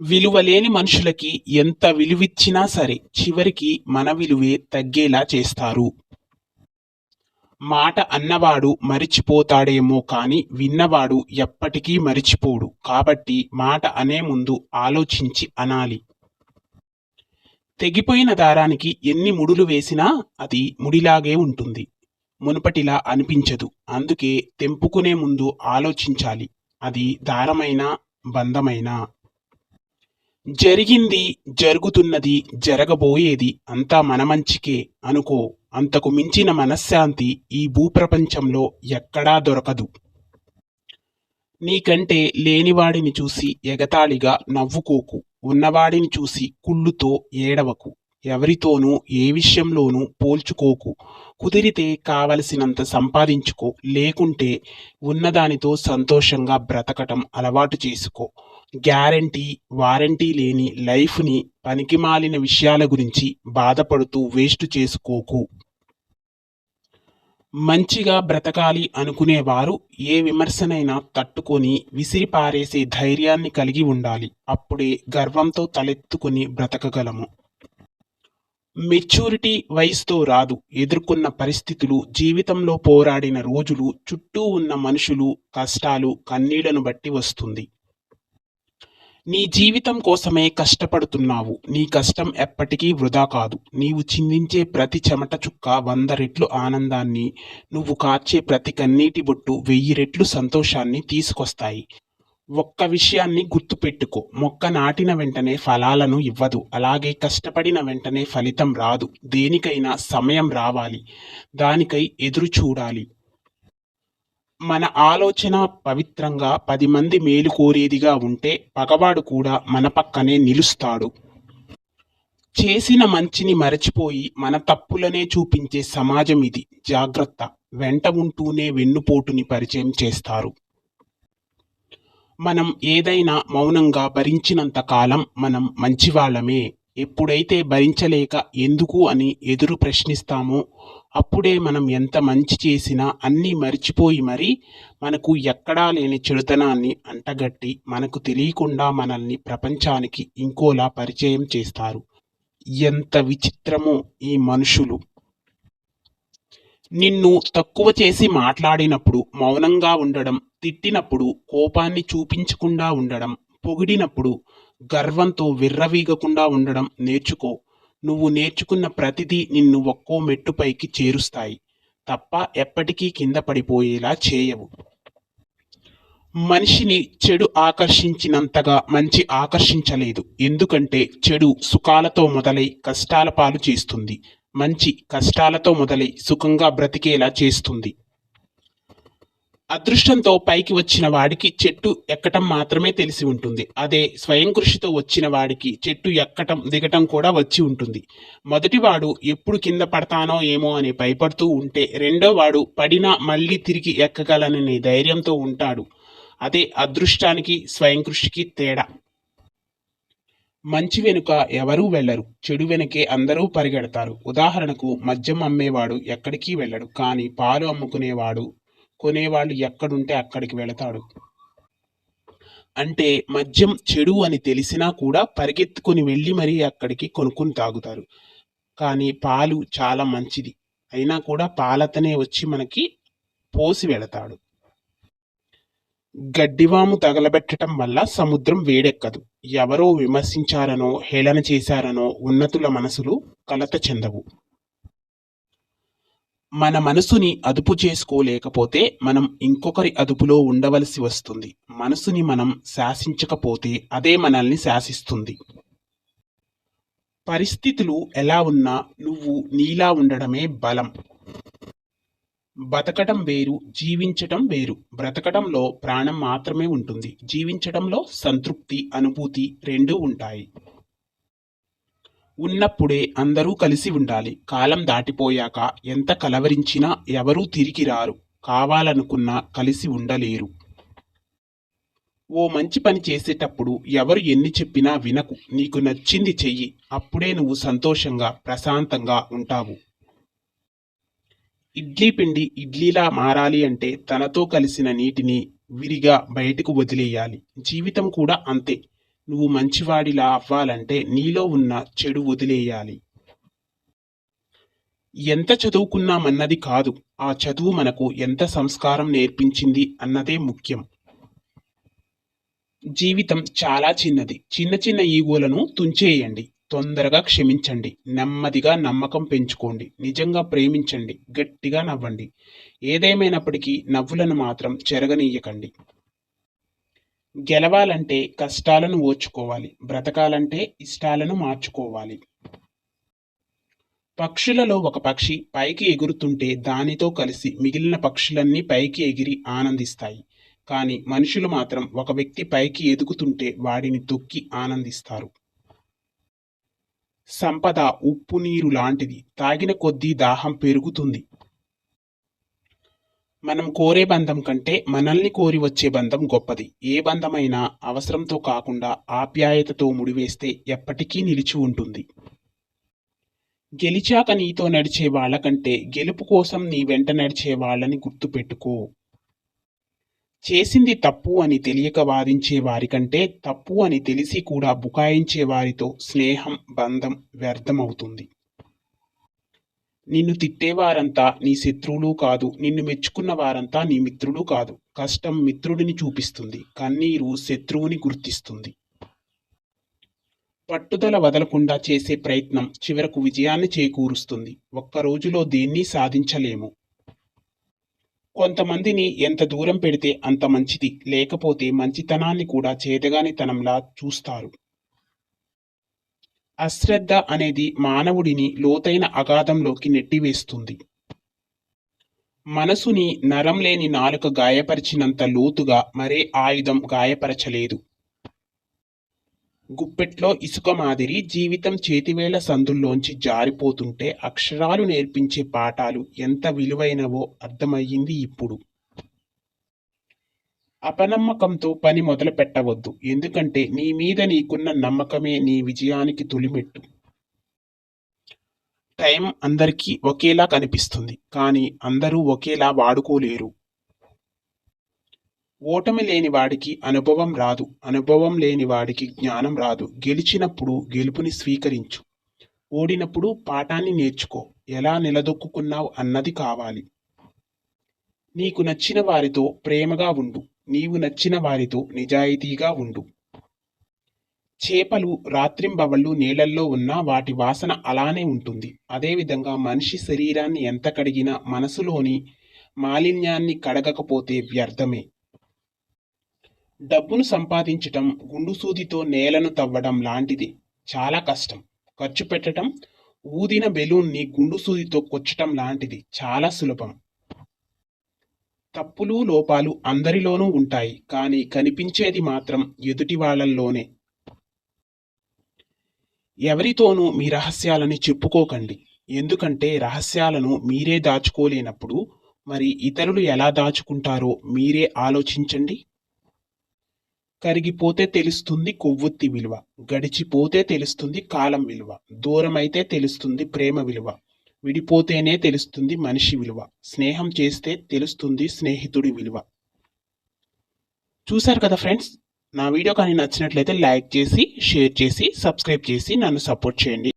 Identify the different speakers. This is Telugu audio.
Speaker 1: విలువలేని మనుషులకి ఎంత విలువిచ్చినా సరే చివరికి మన విలువే తగ్గేలా చేస్తారు. మాట అన్నవాడు మరిచిపోతాడేమో కాని విన్నవాడు ఎప్పటికీ మరిచిపోడు. కాబట్టి మాట అనే ముందు ఆలోచించి అనాలి. తెగిపోయిన దారానికి ఎన్ని ముడులు వేసినా అది ముడిలాగే ఉంటుంది. మునుపటిలా అనిపించదు. అందుకే తెంపుకునే ముందు ఆలోచించాలి. అది దారమైనా బంధమైనా. జరిగింది జరుగుతున్నది జరగబోయేది అంతా మన మంచికే అనుకో. అంతకు మించిన మనశ్శాంతి ఈ భూప్రపంచంలో ఎక్కడా దొరకదు. నీకంటే లేనివాడిని చూసి ఎగతాళిగా నవ్వుకోకు. ఉన్నవాడిని చూసి కుళ్ళుతో ఏడవకు. ఎవరితోనూ ఏ విషయంలోనూ పోల్చుకోకు. కుదిరితే కావలసినంత సంపాదించుకో. లేకుంటే ఉన్నదానితో సంతోషంగా బ్రతకటం అలవాటు చేసుకో. గ్యారంటీ వారంటీ లేని లైఫ్ని పనికిమాలిన విషయాల గురించి బాధపడుతూ వేస్ట్ చేసుకోకు. మంచిగా బ్రతకాలి అనుకునేవారు ఏ విమర్శనైనా తట్టుకొని విసిరిపారేసే ధైర్యాన్ని కలిగి ఉండాలి. అప్పుడే గర్వంతో తలెత్తుకుని బ్రతకగలము. మెచ్యూరిటీ వయసుతో రాదు. ఎదుర్కొన్న పరిస్థితులు జీవితంలో పోరాడిన రోజులు చుట్టూ ఉన్న మనుషులు కష్టాలు కన్నీళ్ళను బట్టి వస్తుంది. నీ జీవితం కోసమే కష్టపడుతున్నావు. నీ కష్టం ఎప్పటికీ వృధా కాదు. నీవు చిందించే ప్రతి చెమట చుక్క వంద రెట్లు ఆనందాన్ని నువ్వు కార్చే ప్రతి కన్నీటి బొట్టు వెయ్యి రెట్లు సంతోషాన్ని తీసుకొస్తాయి. ఒక్క విషయాన్ని గుర్తుపెట్టుకో. మొక్క నాటిన వెంటనే ఫలాలను ఇవ్వదు. అలాగే కష్టపడిన వెంటనే ఫలితం రాదు. దేనికైనా సమయం రావాలి. దానికై ఎదురు చూడాలి మన ఆలోచన పవిత్రంగా పది మంది మేలు కోరేదిగా ఉంటే పగవాడు కూడా మన పక్కనే నిలుస్తాడు. చేసిన మంచిని మరచిపోయి మన తప్పులనే చూపించే సమాజం ఇది. జాగ్రత్త. వెంట ఉంటూనే వెన్నుపోటుని పరిచయం చేస్తారు. మనం ఏదైనా మౌనంగా భరించినంత కాలం మనం మంచివాళ్ళమే. ఎప్పుడైతే భరించలేక ఎందుకు అని ఎదురు ప్రశ్నిస్తామో అప్పుడే మనం ఎంత మంచి చేసినా అన్నీ మర్చిపోయి మరి మనకు ఎక్కడా లేని చెడుతనాన్ని అంటగట్టి మనకు తెలియకుండా మనల్ని ప్రపంచానికి ఇంకోలా పరిచయం చేస్తారు. ఎంత విచిత్రమో ఈ మనుషులు. నిన్ను తక్కువ చేసి మాట్లాడినప్పుడు మౌనంగా ఉండడం తిట్టినప్పుడు కోపాన్ని చూపించకుండా ఉండడం పొగిడినప్పుడు గర్వంతో విర్రవీగకుండా ఉండడం నేర్చుకో. నువ్వు నేర్చుకున్న ప్రతిదీ నిన్ను ఒక్కో మెట్టుపైకి చేరుస్తాయి. తప్ప ఎప్పటికీ కింద పడిపోయేలా చేయవు. మనిషిని చెడు ఆకర్షించినంతగా మంచి ఆకర్షించలేదు. ఎందుకంటే చెడు సుఖాలతో మొదలై కష్టాల పాలు చేస్తుంది. మంచి కష్టాలతో మొదలై సుఖంగా బ్రతికేలా చేస్తుంది. అదృష్టంతో పైకి వచ్చిన వాడికి చెట్టు ఎక్కటం మాత్రమే తెలిసి ఉంటుంది. అదే స్వయం కృషితో వచ్చిన వాడికి చెట్టు ఎక్కటం దిగటం కూడా వచ్చి ఉంటుంది. మొదటివాడు ఎప్పుడు కింద పడతానో ఏమో అని భయపడుతూ ఉంటే రెండో వాడు పడినా మళ్ళీ తిరిగి ఎక్కగలనని ధైర్యంతో ఉంటాడు. అదే అదృష్టానికి స్వయం కృషికి తేడా. మంచి వెనుక ఎవరూ వెళ్ళరు. చెడు వెనకే అందరూ పరిగెడతారు. ఉదాహరణకు మద్యం అమ్మేవాడు ఎక్కడికి వెళ్ళడు. కానీ పాలు అమ్ముకునేవాడు కొనేవాళ్ళు ఎక్కడుంటే అక్కడికి వెళతాడు. అంటే మద్యం చెడు అని తెలిసినా కూడా పరిగెత్తుకుని వెళ్ళి మరీ అక్కడికి కొనుక్కుని తాగుతారు. కానీ పాలు చాలా మంచిది. అయినా కూడా పాలతనే వచ్చి మనకి పోసి వెళతాడు. గడ్డివాము తగలబెట్టడం వల్ల సముద్రం వేడెక్కదు. ఎవరో విమర్శించారనో హేళన చేశారనో ఉన్నతుల మనసులు కలత చెందవు. మన మనసుని అదుపు చేసుకోలేకపోతే మనం ఇంకొకరి అదుపులో ఉండవలసి వస్తుంది. మనసుని మనం శాసించకపోతే అదే మనల్ని శాసిస్తుంది. పరిస్థితులు ఎలా ఉన్నా నువ్వు నీలా ఉండడమే బలం. బతకటం వేరు జీవించటం వేరు. బ్రతకటంలో ప్రాణం మాత్రమే ఉంటుంది. జీవించటంలో సంతృప్తి అనుభూతి రెండూ ఉంటాయి. ఉన్నప్పుడే అందరూ కలిసి ఉండాలి. కాలం దాటిపోయాక ఎంత కలవరించినా ఎవరూ తిరిగి రారు కావాలనుకున్నా కలిసి ఉండలేరు. ఓ మంచి పని చేసేటప్పుడు ఎవరు ఎన్ని చెప్పినా వినకు. నీకు నచ్చింది చెయ్యి. అప్పుడే నువ్వు సంతోషంగా ప్రశాంతంగా ఉంటావు. ఇడ్లీ పిండి ఇడ్లీలా మారాలి అంటే తనతో కలిసిన నీటిని విరిగా బయటకు వదిలేయాలి. జీవితం కూడా అంతే. నువ్వు మంచివాడిలా అవ్వాలంటే నీలో ఉన్న చెడు వదిలేయాలి. ఎంత చదువుకున్నామన్నది కాదు ఆ చదువు మనకు ఎంత సంస్కారం నేర్పించింది అన్నదే ముఖ్యం. జీవితం చాలా చిన్నది. చిన్న చిన్న ఈగోలను తుంచేయండి. తొందరగా క్షమించండి. నెమ్మదిగా నమ్మకం పెంచుకోండి. నిజంగా ప్రేమించండి. గట్టిగా నవ్వండి. ఏదేమైనప్పటికీ నవ్వులను మాత్రం చెరగనీయకండి. గెలవాలంటే కష్టాలను ఓర్చుకోవాలి బ్రతకాలంటే ఇష్టాలను మార్చుకోవాలి. పక్షులలో ఒక పక్షి పైకి ఎగురుతుంటే దానితో కలిసి మిగిలిన పక్షులన్నీ పైకి ఎగిరి ఆనందిస్తాయి. కానీ మనుషులు మాత్రం ఒక వ్యక్తి పైకి ఎదుగుతుంటే వాడిని తొక్కి ఆనందిస్తారు. సంపద ఉప్పు నీరు లాంటిది. తాగిన కొద్దీ దాహం పెరుగుతుంది. మనం కోరే బంధం కంటే మనల్ని కోరి వచ్చే బంధం గొప్పది. ఏ బంధమైనా అవసరంతో కాకుండా ఆప్యాయతతో ముడివేస్తే ఎప్పటికీ నిలిచి ఉంటుంది. గెలిచాక నీతో నడిచే వాళ్ళకంటే గెలుపు కోసం నీ వెంట నడిచే వాళ్ళని గుర్తుపెట్టుకో. చేసింది తప్పు అని తెలియక వాదించే వారికంటే తప్పు అని తెలిసి కూడా బుకాయించే వారితో స్నేహం బంధం వ్యర్థమవుతుంది. నిన్ను తిట్టేవారంతా నీ శత్రువులు కాదు. నిన్ను మెచ్చుకున్న వారంతా నీ మిత్రులు కాదు. కష్టం మిత్రుడిని చూపిస్తుంది. కన్నీరు శత్రువుని గుర్తిస్తుంది. పట్టుదల వదలకుండా చేసే ప్రయత్నం చివరకు విజయాన్ని చేకూరుస్తుంది. ఒక్క రోజులో దేన్ని సాధించలేము. కొంతమందిని ఎంత దూరం పెడితే అంత మంచిది. లేకపోతే మంచితనాన్ని కూడా చేతగానితనంలా చూస్తారు. అశ్రద్ధ అనేది మానవుడిని లోతైన అగాధంలోకి నెట్టివేస్తుంది. మనసుని నరం లేని నాలుక గాయపరిచినంత లోతుగా మరే ఆయుధం గాయపరచలేదు. గుప్పెట్లో ఇసుక మాదిరి జీవితం చేతివేళ్ళ సందుల్లోంచి జారిపోతుంటే అక్షరాలు నేర్పించే పాఠాలు ఎంత విలువైనవో అర్థమయ్యింది ఇప్పుడు. అపనమ్మకంతో పని మొదలు పెట్టవద్దు. ఎందుకంటే నీ మీద నీకున్న నమ్మకమే నీ విజయానికి తొలిమెట్టు. టైం అందరికీ ఒకేలా కనిపిస్తుంది కానీ అందరూ ఒకేలా వాడుకోలేరు. ఓటమి లేని వాడికి అనుభవం రాదు అనుభవం లేని వాడికి జ్ఞానం రాదు. గెలిచినప్పుడు గెలుపుని స్వీకరించు. ఓడినప్పుడు పాఠాన్ని నేర్చుకో. ఎలా నిలదొక్కున్నావు అన్నది కావాలి. నీకు నచ్చిన వారితో ప్రేమగా ఉండు. నీవు నచ్చిన వారితో నిజాయితీగా ఉండు. చేపలు రాత్రింబవళ్ళు నీళ్ళల్లో ఉన్నా వాటి వాసన అలానే ఉంటుంది. అదేవిధంగా మనిషి శరీరాన్ని ఎంత కడిగినా మనసులోని మాలిన్యాన్ని కడగకపోతే వ్యర్థమే. డబ్బును సంపాదించటం గుండుసూదితో నేలను తవ్వడం లాంటిది చాలా కష్టం. ఖర్చు పెట్టడం ఊదిన బెలూన్ని గుండుసూదితో కొచ్చటం లాంటిది చాలా సులభం. తప్పులు లోపాలు అందరిలోనూ ఉంటాయి కానీ కనిపించేది మాత్రం ఎదుటి వాళ్ళల్లోనే. ఎవరితోనూ మీ రహస్యాలని చెప్పుకోకండి. ఎందుకంటే రహస్యాలను మీరే దాచుకోలేనప్పుడు మరి ఇతరులు ఎలా దాచుకుంటారో మీరే ఆలోచించండి. కరిగిపోతే తెలుస్తుంది కొవ్వొత్తి విలువ గడిచిపోతే తెలుస్తుంది కాలం విలువ దూరమైతే తెలుస్తుంది ప్రేమ విలువ. విడిపోతేనే తెలుస్తుంది మనిషి విలువ. స్నేహం చేస్తే తెలుస్తుంది స్నేహితుడి విలువ. చూశారు కదా ఫ్రెండ్స్? నా వీడియో కానీ నచ్చినట్లయితే లైక్ చేసి షేర్ చేసి సబ్స్క్రైబ్ చేసి నన్ను సపోర్ట్ చేయండి.